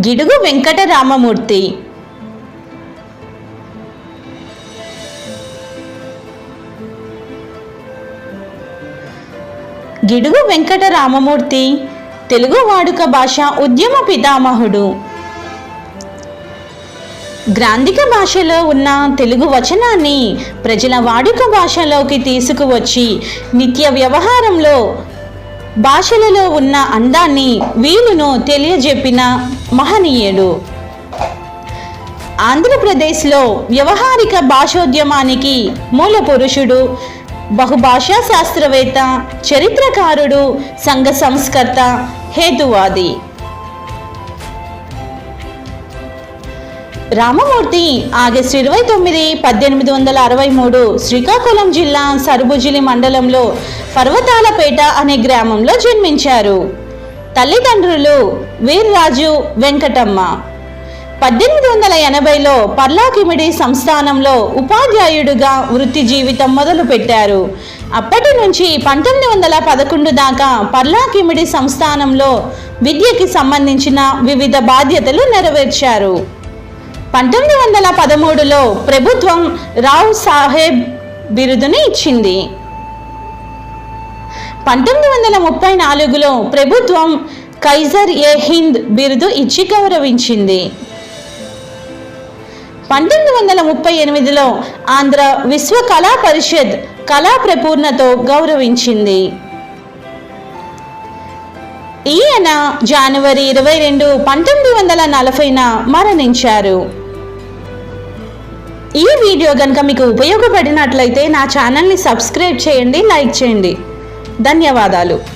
గిడుగు వెంకట రామమూర్తి గిడుగు వెంకట రామమూర్తి తెలుగు వాడుక భాష ఉద్యమ పితామహుడు. గ్రాంధిక భాషలో ఉన్న తెలుగు వచనాన్ని ప్రజల వాడుక భాషలోకి తీసుకువచ్చి నిత్య వ్యవహారంలో భాషలలో ఉన్న అందాన్ని వీలును తెలియజెప్పిన మహనీయుడు ఆంధ్రప్రదేశ్లో వ్యవహారిక భాషోద్యమానికి మూల పురుషుడు బహుభాషా శాస్త్రవేత్త చరిత్రకారుడు సంఘ సంస్కర్త హేతువాది. రామమూర్తి ఆగస్టు ఇరవై తొమ్మిది పద్దెనిమిది వందల అరవై మూడు శ్రీకాకుళం జిల్లా సరుబుజిలి మండలంలో పర్వతాలపేట అనే గ్రామంలో జన్మించారు. తల్లిదండ్రులు వీర్రాజు వెంకటమ్మ. పద్దెనిమిది వందల ఎనభైలో పర్లాకిమిడి సంస్థానంలో ఉపాధ్యాయుడిగా వృత్తి జీవితం మొదలుపెట్టారు. అప్పటి నుంచి పంతొమ్మిది వందల పదకొండు దాకా పర్లాకిమిడి సంస్థానంలో విద్యకి సంబంధించిన వివిధ బాధ్యతలు నెరవేర్చారు. పంతొమ్మిది వందల పదమూడులో ప్రభుత్వం రావ్ సాహెబ్ బిరుదుని ఇచ్చింది. పంతొమ్మిది వందల ముప్పై నాలుగులో ప్రభుత్వం కైజర్ ఏ హింద్ బిరుదు ఇచ్చి గౌరవించింది. పంతొమ్మిది వందల ముప్పై ఎనిమిదిలో ఆంధ్ర విశ్వ కళా పరిషత్ కళా ప్రపూర్ణతో గౌరవించింది. ఈయన జనవరి ఇరవై రెండు పంతొమ్మిది వందల నలభైన మరణించారు. ఈ వీడియో కనుక మీకు ఉపయోగపడినట్లయితే నా ఛానల్ని సబ్స్క్రైబ్ చేయండి లైక్ చేయండి. ధన్యవాదాలు.